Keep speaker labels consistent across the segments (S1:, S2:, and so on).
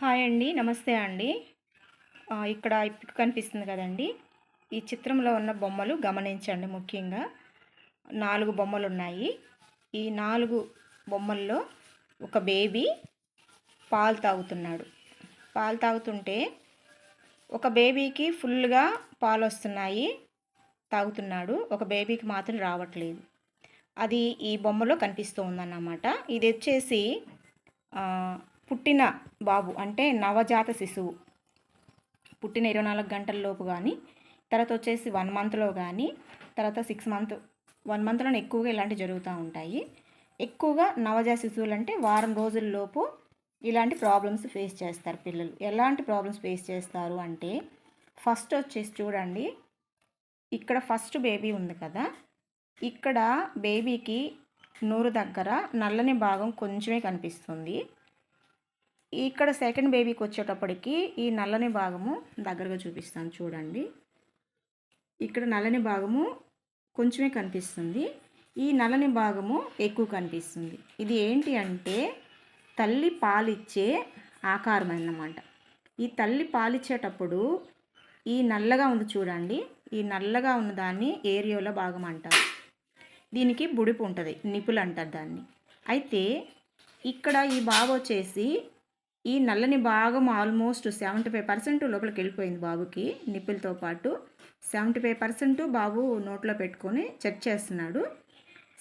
S1: Hi అండి నమస్తే అండి. ఇక్కడ ఇప్పుడు కనిపిస్తుంది కదండి. ఈ చిత్రంలో ఉన్న బొమ్మలు గమనించండి ముఖ్యంగా. నాలుగు బొమ్మలు ఉన్నాయి. ఈ నాలుగు బొమ్మల్లో ఒక బేబీ పాలు తాగుతున్నాడు. పాలు తాగుతుంటే ఒక బేబీకి ఫుల్గా పాలు వస్తున్నాయి తాగుతున్నాడు. ఒక బేబీకి మాత్రం రావట్లేదు. అది ఈ బొమ్మలో కనిపిస్తూ ఉందన్నమాట. ఇది వచ్చేసి పుట్టిన బాబు అంటే నవజాత శిశువు. పుట్టిన ఇరవై నాలుగు గంటలలోపు కానీ తర్వాత వచ్చేసి వన్ మంత్లో కానీ తర్వాత సిక్స్ మంత్ వన్ మంత్లోనే ఎక్కువగా ఇలాంటివి జరుగుతూ ఉంటాయి. ఎక్కువగా నవజాత శిశువులు అంటే వారం రోజుల్లోపు ఇలాంటి ప్రాబ్లమ్స్ ఫేస్ చేస్తారు పిల్లలు. ఎలాంటి ప్రాబ్లమ్స్ ఫేస్ చేస్తారు అంటే ఫస్ట్ వచ్చేసి చూడండి ఇక్కడ ఫస్ట్ బేబీ ఉంది కదా ఇక్కడ బేబీకి నోరు దగ్గర నల్లని భాగం కొంచెమే కనిపిస్తుంది. ఇక్కడ సెకండ్ బేబీకి వచ్చేటప్పటికి ఈ నల్లని భాగము దగ్గరగా చూపిస్తాను చూడండి. ఇక్కడ నల్లని భాగము కొంచెమే కనిపిస్తుంది. ఈ నల్లని భాగము ఎక్కువ కనిపిస్తుంది. ఇది ఏంటి అంటే తల్లి పాలిచ్చే ఆకారం అన్నమాట. ఈ తల్లి పాలిచ్చేటప్పుడు ఈ నల్లగా ఉంది చూడండి. ఈ నల్లగా ఉన్న దాన్ని ఏరియోలో భాగం అంటారు. దీనికి బుడిపు ఉంటుంది నిపులు అంటారు దాన్ని. అయితే ఇక్కడ ఈ బాబు వచ్చేసి ఈ నల్లని భాగం ఆల్మోస్ట్ సెవెంటీ ఫైవ్ పర్సెంట్ లోపలికి వెళ్ళిపోయింది బాబుకి నిప్పులతో పాటు. సెవెంటీ ఫైవ్ పర్సెంట్ బాబు నోట్లో పెట్టుకొని చెక్ చేస్తున్నాడు.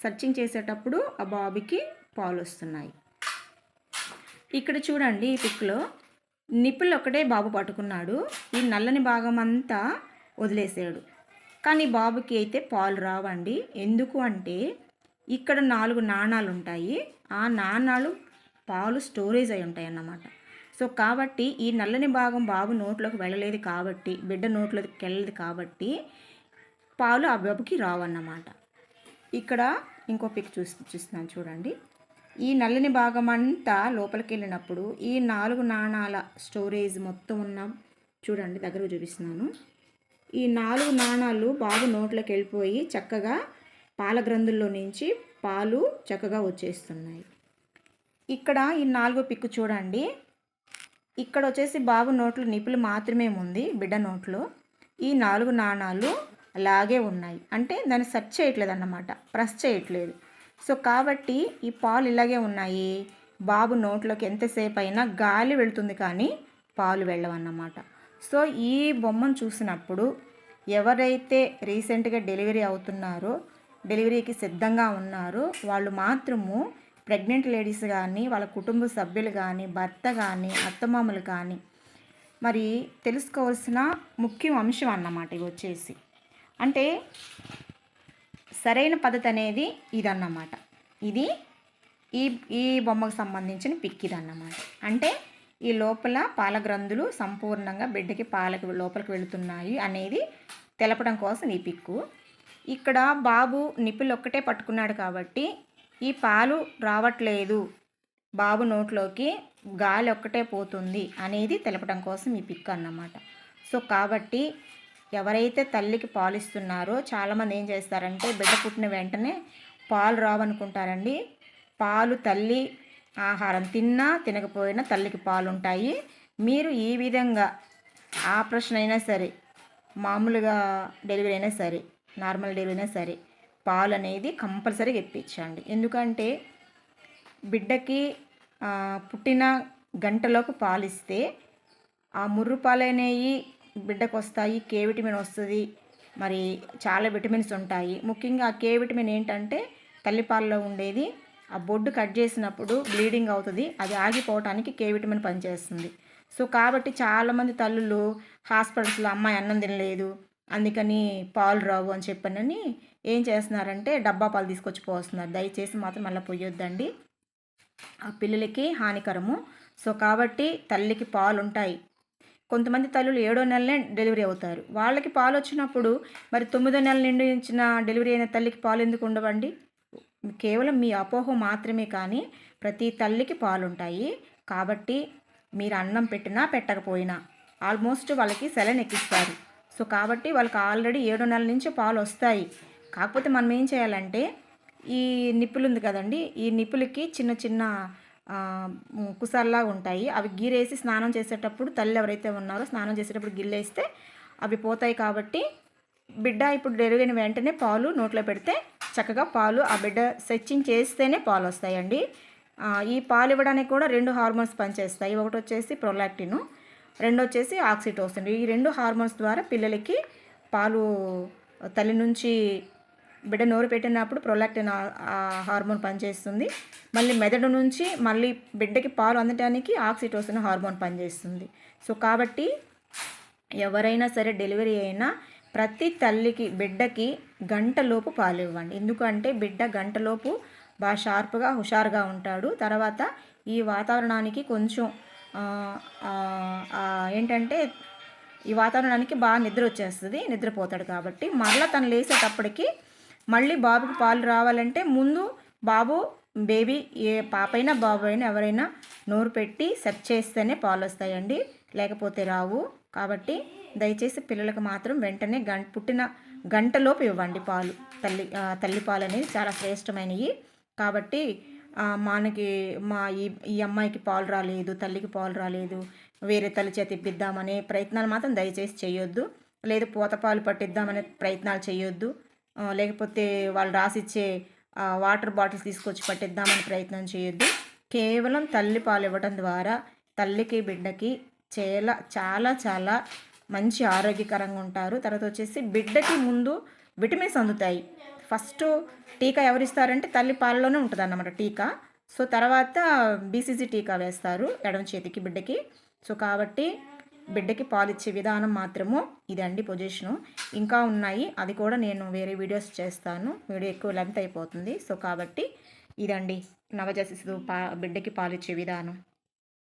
S1: సర్చింగ్ చేసేటప్పుడు ఆ బాబుకి పాలు వస్తున్నాయి. ఇక్కడ చూడండి ఈ పిక్లో నిప్పులు ఒకటే బాబు పట్టుకున్నాడు. ఈ నల్లని భాగం అంతా వదిలేసాడు. కానీ బాబుకి అయితే పాలు రావండి. ఎందుకు అంటే ఇక్కడ నాలుగు నాణాలు ఉంటాయి. ఆ నాణాలు పాలు స్టోరేజ్ అయి ఉంటాయి అన్నమాట సో కాబట్టి ఈ నల్లని భాగం బాబు నోట్లోకి వెళ్ళలేదు కాబట్టి బిడ్డ నోట్లోకి వెళ్ళలేదు కాబట్టి పాలు ఆ బాబుకి రావన్నమాట. ఇక్కడ ఇంకో పిక్ చూసి చూస్తున్నాను చూడండి. ఈ నల్లని భాగం అంతా లోపలికి వెళ్ళినప్పుడు ఈ నాలుగు నాణాల స్టోరేజ్ మొత్తం ఉన్న చూడండి దగ్గర చూపిస్తున్నాను. ఈ నాలుగు నాణాలు బాబు నోట్లోకి వెళ్ళిపోయి చక్కగా పాల గ్రంథుల్లో నుంచి పాలు చక్కగా వచ్చేస్తున్నాయి. ఇక్కడ ఈ నాలుగో పిక్కు చూడండి. ఇక్కడ వచ్చేసి బాబు నోట్లో నిపులు మాత్రమే ఉంది బిడ్డ నోట్లో. ఈ నాలుగు నాణాలు అలాగే ఉన్నాయి. అంటే దాన్ని సెర్చ్ చేయట్లేదు అన్నమాట ప్రెస్ చేయట్లేదు. సో కాబట్టి ఈ పాలు ఇలాగే ఉన్నాయి. బాబు నోట్లోకి ఎంతసేపు అయినా గాలి వెళుతుంది కానీ పాలు వెళ్ళవన్నమాట. సో ఈ బొమ్మను చూసినప్పుడు ఎవరైతే రీసెంట్గా డెలివరీ అవుతున్నారో డెలివరీకి సిద్ధంగా ఉన్నారో వాళ్ళు మాత్రము ప్రెగ్నెంట్ లేడీస్ కానీ వాళ్ళ కుటుంబ సభ్యులు కానీ భర్త కానీ అత్తమామలు కానీ మరి తెలుసుకోవాల్సిన ముఖ్య అంశం అన్నమాట ఇవి వచ్చేసి. అంటే సరైన పద్ధతి అనేది ఇదన్నమాట. ఇది ఈ ఈ బొమ్మకు సంబంధించిన పిక్ ఇదన్నమాట. అంటే ఈ లోపల పాల గ్రంథులు సంపూర్ణంగా బిడ్డకి పాలకు లోపలికి వెళుతున్నాయి అనేది తెలపడం కోసం ఈ పిక్కు. ఇక్కడ బాబు నిప్పులు ఒక్కటే పట్టుకున్నాడు కాబట్టి ఈ పాలు రావట్లేదు. బాబు నోట్లోకి గాలి ఒక్కటే పోతుంది అనేది తెలపడం కోసం ఈ పిక్ అన్నమాట. సో కాబట్టి ఎవరైతే తల్లికి పాలు ఇస్తున్నారో చాలామంది ఏం చేస్తారంటే బిడ్డ పుట్టిన వెంటనే పాలు రావనుకుంటారండి. పాలు తల్లి ఆహారం తిన్నా తినకపోయినా తల్లికి పాలు ఉంటాయి మీరు ఈ విధంగా ఆపరేషన్ అయినా సరే మామూలుగా డెలివరీ అయినా సరే నార్మల్ డెలివరీ అయినా సరే పాలు అనేది కంపల్సరీగా ఇప్పించండి ఎందుకంటే బిడ్డకి పుట్టిన గంటలోకి పాలిస్తే ఆ ముర్రు పాలనేవి బిడ్డకు వస్తాయి కే విటమిన్ వస్తుంది మరి చాలా విటమిన్స్ ఉంటాయి. ముఖ్యంగా ఆ కే విటమిన్ ఏంటంటే తల్లిపాలలో ఉండేది ఆ బొడ్డు కట్ చేసినప్పుడు బ్లీడింగ్ అవుతుంది అది ఆగిపోవటానికి కే విటమిన్ పనిచేస్తుంది. సో కాబట్టి చాలామంది తల్లులు హాస్పిటల్స్లో అమ్మాయి అన్నం తినలేదు అందుకని పాలు రావు అని చెప్పనని ఏం చేస్తున్నారంటే డబ్బా పాలు తీసుకొచ్చి పోస్తున్నారు. దయచేసి మాత్రం మళ్ళీ పొయ్యొద్దండి ఆ పిల్లలకి హానికరము. సో కాబట్టి తల్లికి పాలు ఉంటాయి కొంతమంది తల్లులు ఏడో నెలనే డెలివరీ అవుతారు. వాళ్ళకి పాలు వచ్చినప్పుడు మరి తొమ్మిదో నెల నిండి ఇచ్చిన డెలివరీ అయిన తల్లికి పాలు ఎందుకు ఉండవండి? కేవలం మీ అపోహ మాత్రమే కానీ ప్రతి తల్లికి పాలుంటాయి. కాబట్టి మీరు అన్నం పెట్టినా పెట్టకపోయినా ఆల్మోస్ట్ వాళ్ళకి సెలన్ ఎక్కిస్తారు. సో కాబట్టి వాళ్ళకి ఆల్రెడీ ఏడో నెలల నుంచి పాలు వస్తాయి కాకపోతే మనం ఏం చేయాలంటే ఈ నిప్పులు ఉంది కదండి ఈ నిప్పులకి చిన్న చిన్న ఆ, ఉంటాయి. అవి గీరేసి స్నానం చేసేటప్పుడు తల్లి ఎవరైతే ఉన్నారో స్నానం చేసేటప్పుడు గిల్లేస్తే అవి పోతాయి కాబట్టి బిడ్డ ఇప్పుడు డెలివరీ వెంటనే పాలు నోట్లో పెడితే చక్కగా పాలు ఆ బిడ్డ సెచ్చింగ్ చేస్తేనే పాలు వస్తాయండి. ఈ పాలు ఇవ్వడానికి కూడా రెండు హార్మోన్స్ పనిచేస్తాయి. ఒకటి వచ్చేసి ప్రొలాక్టిన్ రెండు వచ్చేసి ఆక్సిటోసిన్. ఈ రెండు హార్మోన్స్ ద్వారా పిల్లలకి పాలు తల్లి నుంచి బిడ్డ నోరు పెట్టినప్పుడు ప్రొలాక్టిన్ హార్మోన్ పనిచేస్తుంది. మళ్ళీ మెదడు నుంచి మళ్ళీ బిడ్డకి పాలు అందటానికి ఆక్సిటోసిన్ హార్మోన్ పనిచేస్తుంది. సో కాబట్టి ఎవరైనా సరే డెలివరీ అయినా ప్రతి తల్లికి బిడ్డకి గంటలోపు పాలు ఇవ్వండి ఎందుకంటే బిడ్డ గంటలోపు బాగా షార్ప్గా హుషారుగా ఉంటాడు. తర్వాత ఈ వాతావరణానికి కొంచెం ఏంటంటే ఈ వాతావరణానికి బాగా నిద్ర వచ్చేస్తుంది నిద్రపోతాడు కాబట్టి మరలా తను లేసేటప్పటికి మళ్ళీ బాబుకి పాలు రావాలంటే ముందు బాబు బేబీ ఏ పాపైనా బాబు అయినా ఎవరైనా నోరు పెట్టి సెట్ చేస్తేనే పాలు వస్తాయండి లేకపోతే రావు. కాబట్టి దయచేసి పిల్లలకు మాత్రం వెంటనే గంట పుట్టిన గంటలోపు ఇవ్వండి పాలు. తల్లి తల్లి పాలు అనేది చాలా శ్రేష్టమైనవి కాబట్టి మనకి మా ఈ ఈ అమ్మాయికి పాలు రాలేదు తల్లికి పాలు రాలేదు వేరే తల్లి చేతి ఇప్పిద్దామనే ప్రయత్నాలు మాత్రం దయచేసి చేయొద్దు. లేదు పూత పాలు పట్టిద్దామనే ప్రయత్నాలు చేయొద్దు. లేకపోతే వాళ్ళు రాసిచ్చే వాటర్ బాటిల్స్ తీసుకొచ్చి పట్టిద్దామని ప్రయత్నం చేయొద్దు. కేవలం తల్లి పాలు ఇవ్వడం ద్వారా తల్లికి బిడ్డకి చాలా చాలా చాలా మంచి ఆరోగ్యకరంగా ఉంటారు. తర్వాత వచ్చేసి బిడ్డకి ముందు విటమిన్స్ అందుతాయి. ఫస్ట్ టీకా ఎవరిస్తారంటే తల్లి పాలలోనే ఉంటుంది అన్నమాట టీకా. సో తర్వాత బీసీజీ టీకా వేస్తారు ఎడమ చేతికి బిడ్డకి. సో కాబట్టి బిడ్డకి పాలు ఇచ్చే విధానం మాత్రము ఇదండి పొజిషను. ఇంకా ఉన్నాయి అది కూడా నేను వేరే వీడియోస్ చేస్తాను. వీడియో ఎక్కువ లెంత్ అయిపోతుంది. సో కాబట్టి ఇదండి నవజాత శిశువు పా బిడ్డకి పాలిచ్చే విధానం.